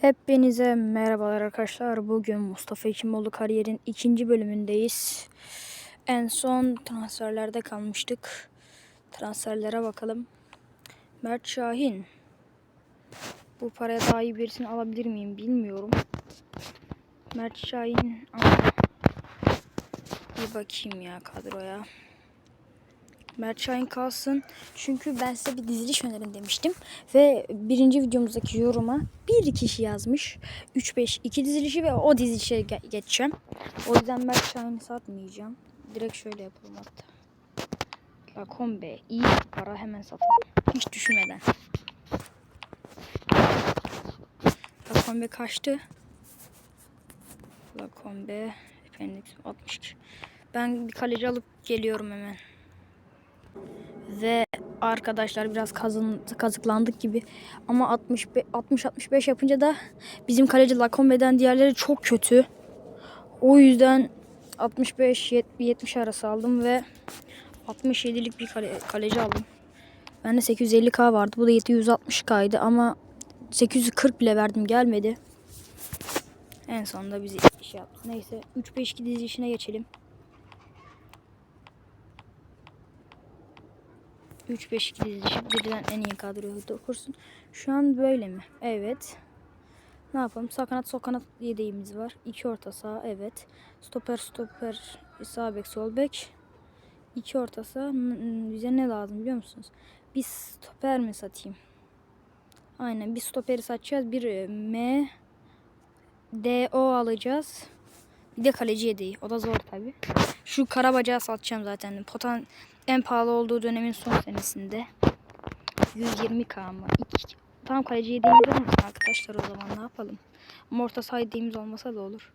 Hepinize merhabalar arkadaşlar. Bugün Mustafa Hekimoğlu kariyerin ikinci bölümündeyiz. En son transferlerde kalmıştık. Transferlere bakalım. Mert Şahin. Bu paraya daha iyi birisini alabilir miyim bilmiyorum. Mert Şahin bir bakayım ya kadroya. Mert Şahin kalsın. Çünkü ben size bir diziliş önerin demiştim. Ve birinci videomuzdaki yoruma bir kişi yazmış. 3-5-2 dizilişi ve o dizilişe ge- geçeceğim. O yüzden Mert Şahin'i satmayacağım. Direkt şöyle yapalım hatta. Lakombe iyi bir para hemen satalım. Hiç düşünmeden. Lakombe kaçtı? Lakombe Efendim 62. Ben bir kaleci alıp geliyorum hemen. Ve arkadaşlar biraz kazın, kazıklandık gibi. Ama 60 60-65 yapınca da bizim kaleci Lakombe'den diğerleri çok kötü. O yüzden 65-70 arası aldım ve 67'lik bir kale, kaleci aldım. Bende 850k vardı. Bu da 760k'ydı ama 840 bile verdim gelmedi. En sonunda bizi iş yaptı. Neyse 3-5-2 dizilişine geçelim. 3-5-2 dizilişi birden en iyi kadroyu kursun. Şu an böyle mi? Evet. Ne yapalım? Sağ kanat sol kanat yedeğimiz var. İki orta saha evet. Stoper stoper sağ bek sol bek. İki orta saha. Bize ne lazım biliyor musunuz? Bir stoper mi satayım? Aynen bir stoperi satacağız. Bir e, M DO alacağız. Bir de kaleci yedeği. O da zor tabi. Şu karabacağı satacağım zaten. Potan en pahalı olduğu dönemin son senesinde. 120k mı? İki. Tam kaleci yediğimiz olmasın arkadaşlar o zaman ne yapalım. Ama orta saha olmasa da olur.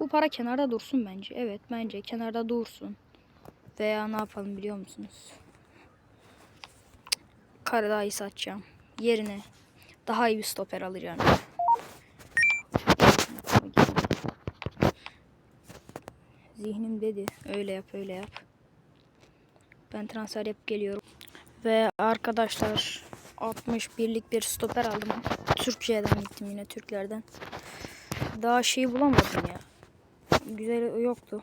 Bu para kenarda dursun bence. Evet bence kenarda dursun. Veya ne yapalım biliyor musunuz? Karadağ'ı satacağım. Yerine daha iyi bir stoper alacağım. Zihnim dedi. Öyle yap öyle yap. Ben transfer yapıp geliyorum. Ve arkadaşlar 61'lik bir stoper aldım. Türkiye'den gittim yine Türklerden. Daha şeyi bulamadım ya. Güzel yoktu.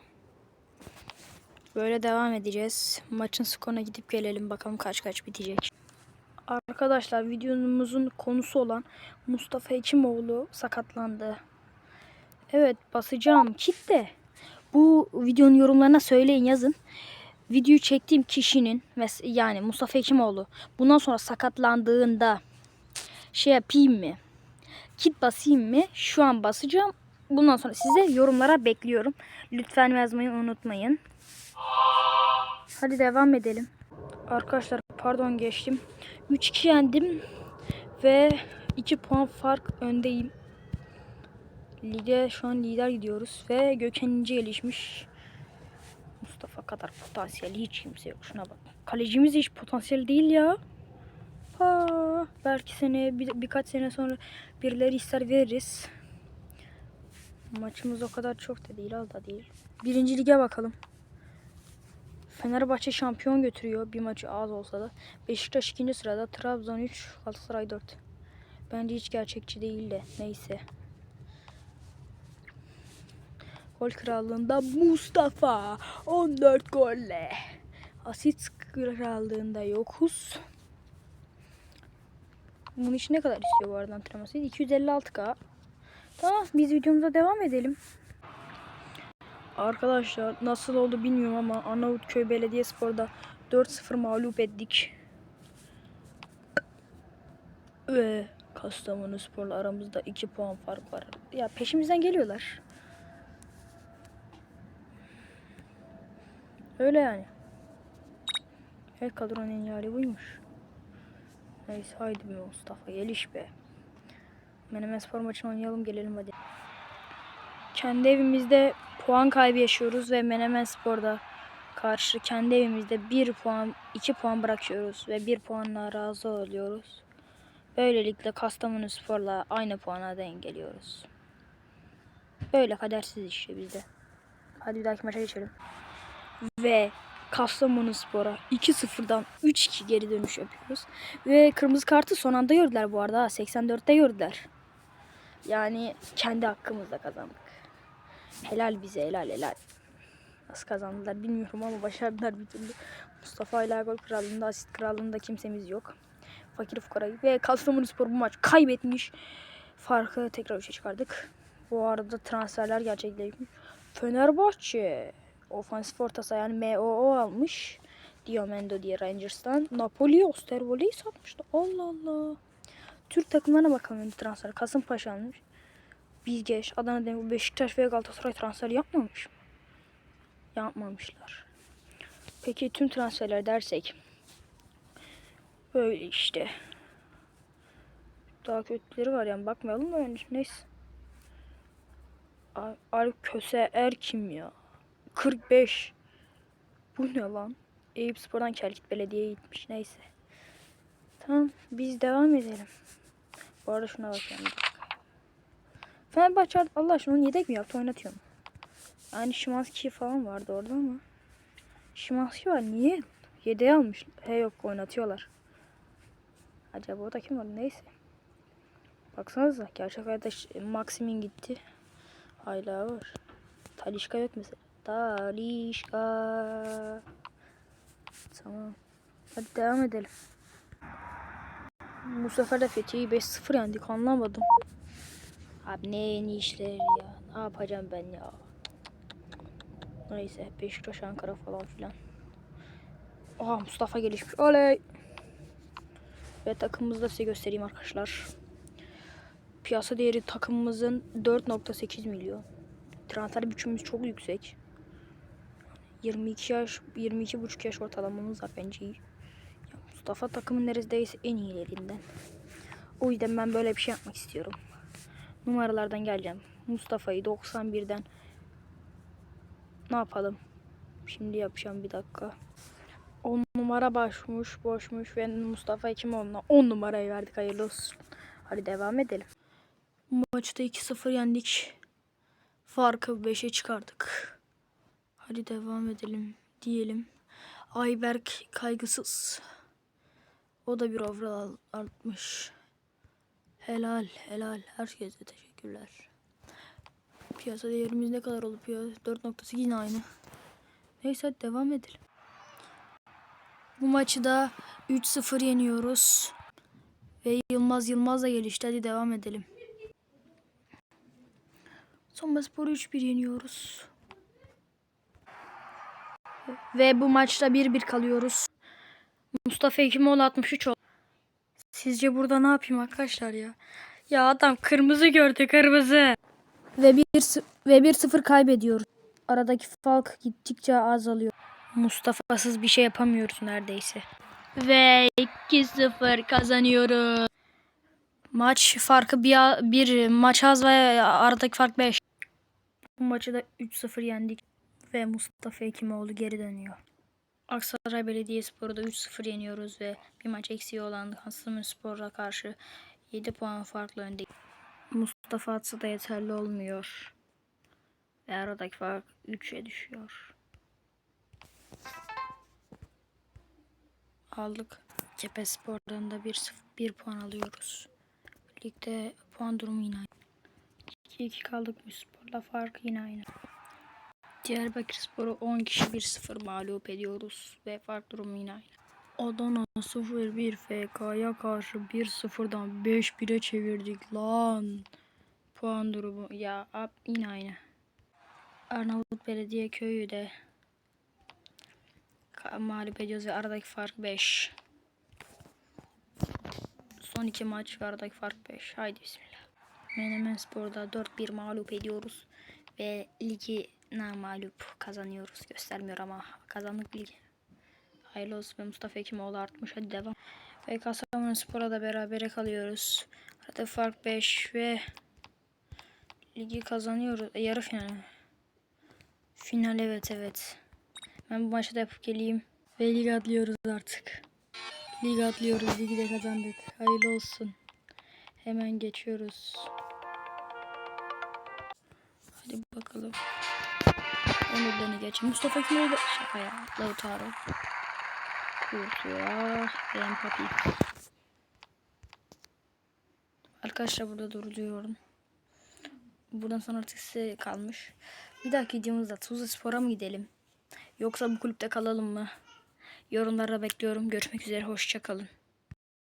Böyle devam edeceğiz. Maçın skoruna gidip gelelim bakalım kaç kaç bitecek. Arkadaşlar videomuzun konusu olan Mustafa Hekimoğlu sakatlandı. Evet basacağım kit de bu videonun yorumlarına söyleyin yazın. Videoyu çektiğim kişinin yani Mustafa Hekimoğlu bundan sonra sakatlandığında şey yapayım mı? Kit basayım mı? Şu an basacağım. Bundan sonra size yorumlara bekliyorum. Lütfen yazmayı unutmayın. Hadi devam edelim. Arkadaşlar pardon geçtim. 3-2 yendim ve 2 puan fark öndeyim. Lige şu an lider gidiyoruz ve Gökhan İnce gelişmiş. Mustafa kadar potansiyeli hiç kimse yok. Şuna bak. Kalecimiz hiç potansiyel değil ya. Ha, belki sene bir, birkaç sene sonra birileri ister veririz. Maçımız o kadar çok da değil, az da değil. Birinci lige bakalım. Fenerbahçe şampiyon götürüyor. Bir maçı az olsa da. Beşiktaş ikinci sırada. Trabzon 3, Galatasaray 4. Bence hiç gerçekçi değil de. Neyse. Gol krallığında Mustafa 14 golle. Asist krallığında yokuz. Bunun için ne kadar istiyor bu arada antrenman? 256k. Tamam biz videomuza devam edelim. Arkadaşlar nasıl oldu bilmiyorum ama Arnavutköy Belediyespor'da 4-0 mağlup ettik. Ve Kastamonu Spor'la aramızda 2 puan fark var. Ya peşimizden geliyorlar. Öyle yani. Evet kadronun en iyi hali buymuş. Neyse haydi be Mustafa geliş be. Menemen spor maçını oynayalım gelelim hadi. Kendi evimizde puan kaybı yaşıyoruz ve Menemen Spor'da karşı kendi evimizde 1 puan 2 puan bırakıyoruz ve 1 puanla razı oluyoruz. Böylelikle Kastamonu Spor'la aynı puana denk geliyoruz. Böyle kadersiz işte bizde. Hadi bir dahaki maça geçelim. Ve Kastamonu Spor'a 2-0'dan 3-2 geri dönüş yapıyoruz. Ve kırmızı kartı son anda gördüler bu arada. ha, 84'te gördüler. Yani kendi hakkımızla kazandık. Helal bize helal helal. Nasıl kazandılar bilmiyorum ama başardılar bir türlü. Mustafa ile gol krallığında, asist krallığında kimsemiz yok. Fakir fukara ve Kastamonuspor bu maç kaybetmiş. Farkı tekrar 3'e çıkardık. Bu arada transferler gerçekleşmiş. Fenerbahçe ofansif orta yani MOO almış. Diomendo diye Rangers'tan. Napoli Osterwold'i satmıştı. Allah Allah. Türk takımlarına bakalım transfer. Kasımpaşa almış. Bizgeç, Adana Demir, Beşiktaş ve Galatasaray transfer yapmamış mı? Yapmamışlar. Peki tüm transferler dersek böyle işte. Daha kötüleri var yani bakmayalım da yani neyse. Alp Köse Er kim ya? 45. Bu ne lan? Eyüp Spor'dan Kelkit Belediye'ye gitmiş. Neyse. Tamam biz devam edelim. Bu arada şuna dakika. Fenerbahçe Allah aşkına onu yedek mi yaptı oynatıyor mu? Yani Şimanski falan vardı orada ama. Şimanski var niye? Yedeğe almış. He yok oynatıyorlar. Acaba o da kim var? Neyse. Baksanıza gerçek hayatta Maximin gitti. Hala var. Talişka yok mesela. Talişka. Tamam. Hadi devam edelim. Bu sefer de Fethiye'yi 5-0 yendik anlamadım. Abi ne yeni ya. Ne yapacağım ben ya. Neyse Beşiktaş Ankara falan filan. Oha Mustafa gelişmiş. Oley. Ve takımımızı da size göstereyim arkadaşlar. Piyasa değeri takımımızın 4.8 milyon. Transfer bütçemiz çok yüksek. 22 yaş, 22 buçuk yaş ortalamamız var bence iyi. Mustafa takımın neredeyse en iyilerinden. O yüzden ben böyle bir şey yapmak istiyorum. Numaralardan geleceğim. Mustafa'yı 91'den ne yapalım? Şimdi yapacağım bir dakika. 10 numara başmış, boşmuş ve Mustafa Hekimoğlu'na 10 numarayı verdik hayırlı olsun. Hadi devam edelim. Maçta 2-0 yendik. Farkı 5'e çıkardık. Hadi devam edelim diyelim. Ayberk kaygısız. O da bir overall artmış. Helal helal. Herkese teşekkürler. Piyasa değerimiz ne kadar olup ya? 4.8 yine aynı. Neyse devam edelim. Bu maçı da 3-0 yeniyoruz. Ve Yılmaz Yılmaz da gelişti. Hadi devam edelim. Sonbaspor'u 3-1 yeniyoruz. Ve bu maçta 1-1 kalıyoruz. Mustafa Hekimoğlu 63 oldu. Sizce burada ne yapayım arkadaşlar ya? Ya adam kırmızı gördü kırmızı. Ve 1 ve 1-0 kaybediyoruz. Aradaki fark gittikçe azalıyor. Mustafa'sız bir şey yapamıyoruz neredeyse. Ve 2-0 kazanıyoruz. Maç farkı bir, bir maç az ve aradaki fark 5. Bu maçı da 3-0 yendik ve Mustafa Hekimoğlu geri dönüyor. Aksaray Belediyespor'u da 3-0 yeniyoruz ve bir maç eksiği olan Kastamonuspor'a karşı 7 puan farklı önde. Mustafa atsa da yeterli olmuyor. Ve aradaki fark 3'e düşüyor. Aldık. Cephe Spor'dan da 1, 1 puan alıyoruz. Ligde puan durumu yine aynı. 2-2 kaldık sporla fark yine aynı. Diyarbakır Spor'u 10 kişi 1-0 mağlup ediyoruz ve fark durumu yine aynı. Adana 0-1 FK'ya karşı 1-0'dan 5-1'e çevirdik lan. Puan durumu ya ab yine aynı. Arnavut Belediye Köyü de mağlup ediyoruz ve aradaki fark 5. Son iki maç ve aradaki fark 5. Haydi bismillah. Menemen Spor'da 4-1 mağlup ediyoruz. Ve ligi mağlup kazanıyoruz. Göstermiyor ama kazandık ligi. Hayırlı olsun ve Mustafa Hekimoğlu artmış. Hadi devam. Ve Kastamonu Spor'a da berabere kalıyoruz. Arada fark 5 ve ligi kazanıyoruz. E, yarı final. Final evet evet. Ben bu maçı da yapıp geleyim. Ve lig atlıyoruz artık. Lig atlıyoruz. Ligi de kazandık. Hayırlı olsun. Hemen geçiyoruz. Hadi bakalım. Onurlarını geçin. Mustafa Kemal'i şaka ya. Lautaro. Kurtuğa. Empapi. Arkadaşlar burada duruyorum. Buradan sonra artık size kalmış. Bir dahaki videomuzda Tuzla Spor'a mı gidelim? Yoksa bu kulüpte kalalım mı? Yorumlara bekliyorum. Görüşmek üzere. Hoşçakalın.